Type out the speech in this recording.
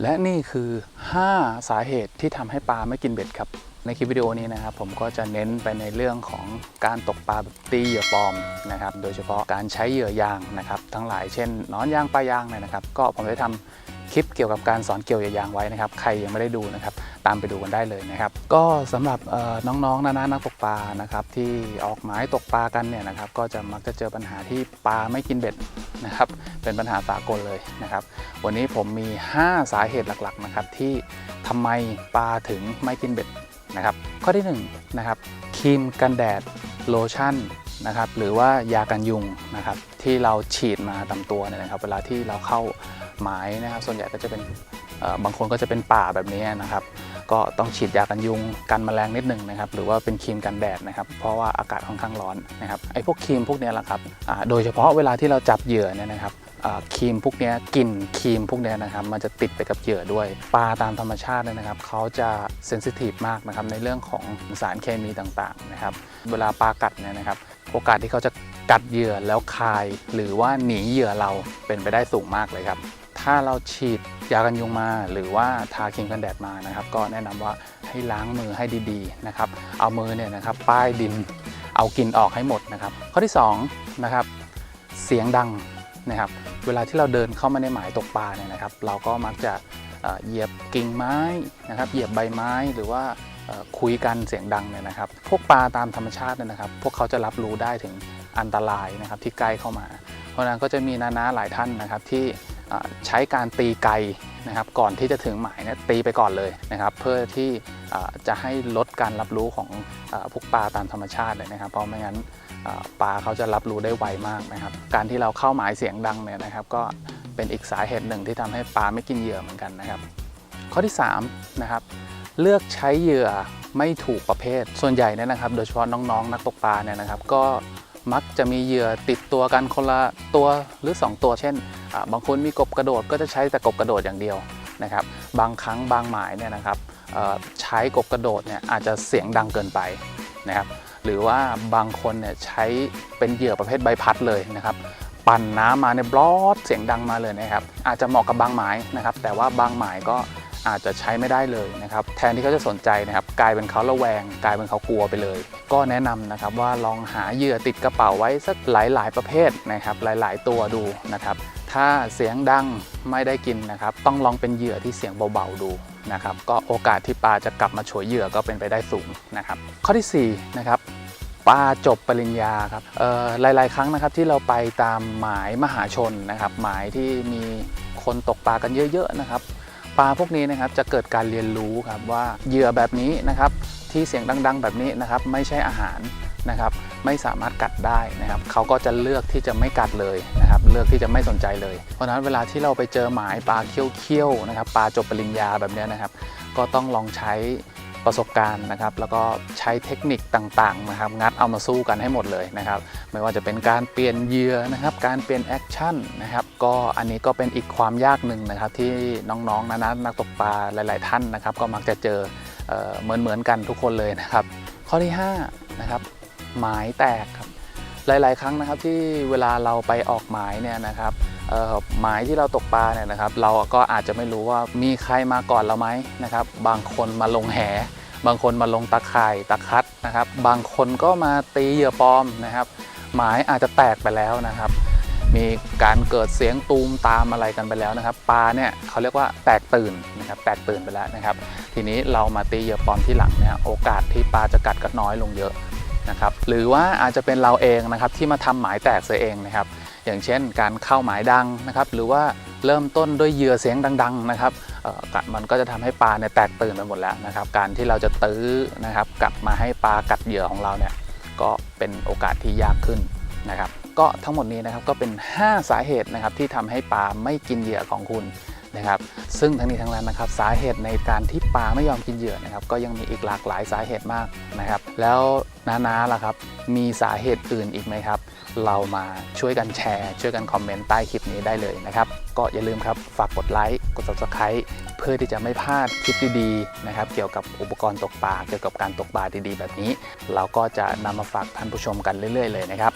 และนี่คือ 5 สาเหตุที่ทำให้ปลาไม่กินเบ็ดครับ ในคลิปวิดีโอนี้นะครับผมก็จะเน้นไปในเรื่องของการตกปลาแบบตีเหยื่อปลอมนะครับ โดยเฉพาะการใช้เหยื่อยางนะครับ ทั้งหลายเช่นนอนยางปลายางเนี่ยนะครับ ก็ผมได้ทำคลิปเกี่ยวกับการสอนเกี่ยวเหยื่อยางไว้นะครับ ใครยังไม่ได้ดูนะครับ ตามไปดูกันได้เลยนะครับ ก็สำหรับน้องๆนานานักตกปลานะครับที่ออกหมายตกปลากันเนี่ยนะครับก็จะมักจะเจอปัญหาที่ปลาไม่กินเบ็ดนะครับเป็นปัญหาสากลเลยนะครับ วันนี้ผมมี 5 สาเหตุหลักๆนะครับที่ทำไมปลาถึงไม่กินเบ็ดนะครับ ข้อที่1นะครับครีมกันแดดโลชั่นนะครับหรือว่ายากันยุงนะครับที่เราฉีดมาตามตัวเนี่ยนะครับ เวลาที่เราเข้าหมายนะครับส่วนใหญ่ก็จะเป็นบางคนก็จะเป็นป่าแบบนี้นะครับ ก็ต้องฉีดยากันยุงกันแมลงนิดหนึ่งนะครับหรือว่าเป็นครีมกันแดดนะครับเพราะว่าอากาศค่อนข้างร้อนนะครับไอ้พวกครีมพวกนี้แหละครับโดยเฉพาะเวลาที่เราจับเหยื่อเนี่ยนะครับครีมพวกนี้กลิ่นครีมพวกนี้นะครับมันจะติดไปกับเหยื่อด้วย ปลาตามธรรมชาตินะครับเขาจะเซนซิทีฟมากนะครับในเรื่องของสารเคมีต่างๆนะครับเวลาปลากัดเนี่ยนะครับโอกาสที่เขาจะกัดเหยื่อแล้วคาย หรือว่าหนีเหยื่อเราเป็นไปได้สูงมากเลยครับ ถ้าเราฉีดยากันยุงมา หรือว่าทาครีมกันแดดมานะครับ ก็แนะนำว่าให้ล้างมือให้ดีๆนะครับ เอามือเนี่ยนะครับป้ายดินเอากลิ่นออกให้หมดนะครับ ข้อที่2นะครับเสียงดังนะครับ เวลาที่เราเดินเข้ามาในหมายตกปลาเนี่ยนะครับ เราก็มักจะเหยียบกิ่งไม้นะครับ เหยียบใบไม้หรือว่าคุยกันเสียงดังเนี่ยนะครับ พวกปลาตามธรรมชาติเนี่ยนะครับ พวกเขาจะรับรู้ได้ถึงอันตรายนะครับที่ใกล้เข้ามา เพราะนั้นก็จะมีนานาหลายท่านนะครับที่ ใช้การตีไกลนะครับก่อนที่จะถึงหมายเนี่ยตีไปก่อนเลยนะครับ เพื่อที่จะให้ลดการรับรู้ของอพวกปลาตามธรรมชาติเลยนะครับ เพราะไม่งั้นปลาเขาจะรับรู้ได้ไวมากนะครับ การที่เราเข้าหมายเสียงดังเนี่ยนะครับ ก็เป็นอีกสาเหตุหนึ่งที่ทำให้ปลาไม่กินเหยื่อเหมือนกันนะครับ ข้อที่3นะครับเลือกใช้เหยื่อไม่ถูกประเภท ส่วนใหญ่เนี่ยนะครับ โดยเฉพาะน้องๆ นักตกปลาเนี่ยนะครับ ก็มักจะมีเหยื่อติดตัวกันคนละตัวหรือ 2 ตัวเช่น บางคนมีกบกระโดดก็จะใช้แต่กบกระโดดอย่างเดียวนะครับบางครั้งบางหมายเนี่ยนะครับใช้กบกระโดดเนี่ยอาจจะเสียงดังเกินไปนะครับหรือว่าบางคนเนี่ยใช้เป็นเหยื่อประเภทใบพัดเลยนะครับปั่นน้ำมาในบลอดเสียงดังมาเลยนะครับอาจจะเหมาะกับบางหมายนะครับแต่ว่าบางหมายก็อาจจะใช้ไม่ได้เลยนะครับแทนที่เขาจะสนใจนะครับกลายเป็นเขาระแวง กลายเป็นเขากลัวไปเลย ก็แนะนำนะครับว่าลองหาเหยื่อติดกระเป๋าไว้สักหลาย ๆ ประเภทนะครับหลาย ๆ ตัวดูนะครับ ถ้าเสียงดังไม่ได้กินนะครับ ต้องลองเป็นเหยื่อที่เสียงเบาๆดูนะครับ ก็โอกาสที่ปลาจะกลับมาฉวยเหยื่อก็เป็นไปได้สูงนะครับ ข้อที่สี่นะครับปลาจบปริญญาครับหลาย ๆ ครั้งนะครับที่เราไปตามหมายมหาชนนะครับ หมายที่มีคนตกปลากันเยอะ ๆ นะครับ ปลาพวกนี้นะครับจะเกิดการเรียนรู้ครับว่าเหยื่อแบบนี้นะครับ ที่เสียงดัง ๆ แบบนี้นะครับ ไม่ใช่อาหารนะครับ ไม่สามารถกัดได้นะครับ เขาก็จะเลือกที่จะไม่กัดเลย เลือกที่จะไม่สนใจเลย เพราะฉะนั้นเวลาที่เราไปเจอหมายปลาเคี้ยวๆนะครับปลาจบปริญญาแบบนี้นะครับ ก็ต้องลองใช้ประสบการณ์นะครับ แล้วก็ใช้เทคนิคต่างๆนะครับ งัดเอามาสู้กันให้หมดเลยนะครับ ไม่ว่าจะเป็นการเปลี่ยนเหยื่อนะครับ การเปลี่ยนแอคชั่นนะครับ ก็อันนี้ก็เป็นอีกความยากหนึ่งนะครับ ที่น้องๆนะนะนักตกปลาหลาย ๆ ท่านนะครับ ก็มักจะเจอเอ่อเหมือนๆกันทุกคนเลยนะครับ ข้อที่5นะครับ หมายแตกครับ หลาย ๆ ครั้งนะครับที่เวลาเราไปออกหมายเนี่ยนะครับหมายที่เราตกปลาเนี่ยนะครับ เราก็อาจจะไม่รู้ว่ามีใครมาก่อนเราไหมนะครับ บางคนมาลงแห บางคนมาลงตะข่ายตะคัดนะครับ บางคนก็มาตีเหยื่อปลอมนะครับ หมายอาจจะแตกไปแล้วนะครับ มีการเกิดเสียงตูมตามอะไรกันไปแล้วนะครับปลาเนี่ยเขาเรียกว่าแตกตื่นนะครับแตกตื่นไปแล้วนะครับ ทีนี้เรามาตีเหยื่อปลอมที่หลังเนี่ยโอกาสที่ปลาจะกัดก็น้อยลงเยอะ นะครับหรือว่าอาจจะเป็นเราเองนะครับที่มาทำหมายแตกเสียเองนะครับ อย่างเช่น การเข้าหมายดังนะครับ หรือว่าเริ่มต้นด้วยเหยื่อเสียงดัง ๆนะครับมันก็จะทำให้ปลาเนี่ยแตกตื่นไปหมดแล้วนะครับ การที่เราจะตื้อนะครับ กลับมาให้ปลากัดเหยื่อของเราเนี่ยก็เป็นโอกาสที่ยากขึ้นนะครับ ก็ทั้งหมดนี้นะครับก็เป็น 5 สาเหตุนะครับที่ทำให้ปลาไม่กินเหยื่อของคุณ นะครับ ซึ่งทั้งนี้ทั้งนั้นนะครับสาเหตุในการที่ปลาไม่ยอมกินเหยื่อนะครับ ก็ยังมีอีกหลากหลายสาเหตุมากนะครับ แล้วน้าๆล่ะครับ มีสาเหตุอื่นอีกไหมครับ เรามาช่วยกันแชร์ ช่วยกันคอมเมนต์ใต้คลิปนี้ได้เลยนะครับ ก็อย่าลืมครับฝากกดไลค์กด subscribe เพื่อที่จะไม่พลาดคลิปดีๆนะครับ เกี่ยวกับอุปกรณ์ตกปลาเกี่ยวกับการตกปลาดีๆ แบบนี้ เราก็จะนำมาฝากท่านผู้ชมกันเรื่อย ๆ เลยนะครับ